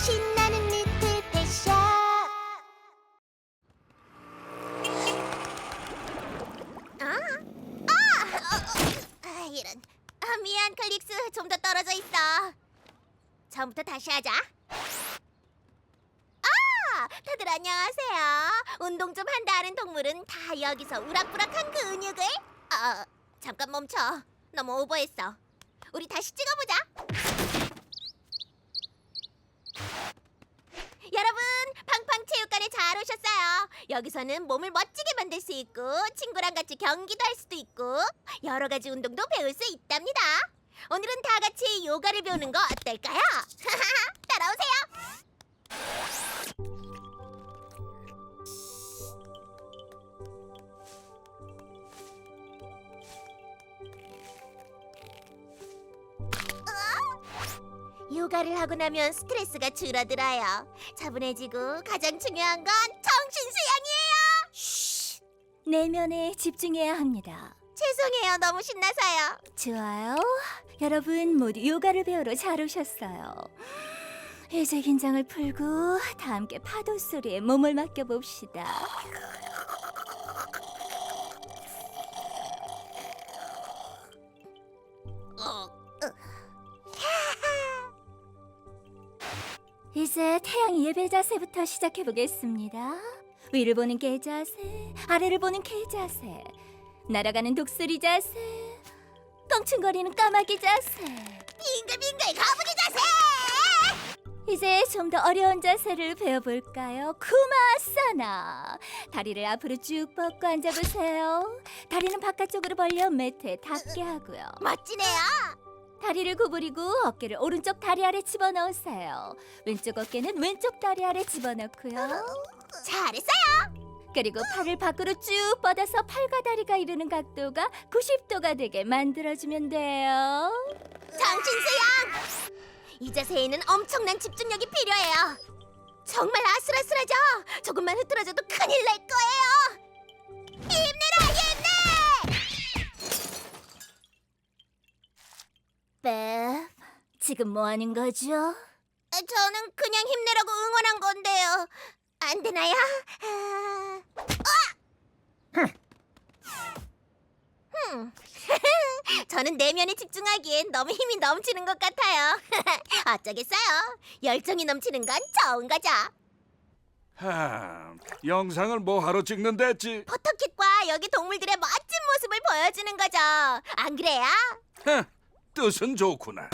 신나는 리틀 패션 아? 아! 어, 어. 아, 이런 아, 미안 클릭스 좀 더 떨어져 있어 처음부터 다시 하자 아! 다들 안녕하세요 운동 좀 한다는 동물은 다 여기서 우락부락한 그 근육을 아, 잠깐 멈춰 너무 오버했어 우리 다시 찍어보자 여러분, 팡팡체육관에 잘 오셨어요. 여기서는 몸을 멋지게 만들 수 있고 친구랑 같이 경기도 할 수도 있고 여러 가지 운동도 배울 수 있답니다. 오늘은 다 같이 요가를 배우는 거 어떨까요? 따라오세요. 요가를 하고 나면 스트레스가 줄어들어요. 차분해지고 가장 중요한 건 정신 수양이에요. 내면에 집중해야 합니다. 죄송해요. 너무 신나서요. 좋아요. 여러분 모두 요가를 배우러 잘 오셨어요. 이제 긴장을 풀고 다 함께 파도 소리에 몸을 맡겨 봅시다. 이제 태양 예배 자세부터 시작해 보겠습니다. 위를 보는 개 자세, 아래를 보는 개 자세, 날아가는 독수리 자세, 껑충거리는 까마귀 자세. 빙글빙글 거북이 자세. 이제 좀 더 어려운 자세를 배워볼까요? 쿠마사나. 다리를 앞으로 쭉 뻗고 앉아보세요. 다리는 바깥쪽으로 벌려 매트에 닿게 하고요. 멋지네요. 다리를 구부리고 어깨를 오른쪽 다리 아래 집어넣으세요. 왼쪽 어깨는 왼쪽 다리 아래 집어넣고요. 잘했어요. 그리고 팔을 밖으로 쭉 뻗어서 팔과 다리가 이루는 각도가 90도가 되게 만들어주면 돼요. 정신 수양. 이 자세에는 엄청난 집중력이 필요해요. 정말 아슬아슬하죠? 조금만 흐트러져도 큰일 날 백, 지금 뭐 하는 거죠? 아, 저는 그냥 힘내라고 응원한 건데요. 안 되나요? 아... 흠. 저는 내면에 집중하기엔 너무 힘이 넘치는 것 같아요. 어쩌겠어요. 열정이 넘치는 건 좋은 거죠. 하, 영상을 뭐 하러 찍는댔지? 포토kit과 여기 동물들의 멋진 모습을 보여주는 거죠. 안 그래요? 하, 뜻은 좋구나.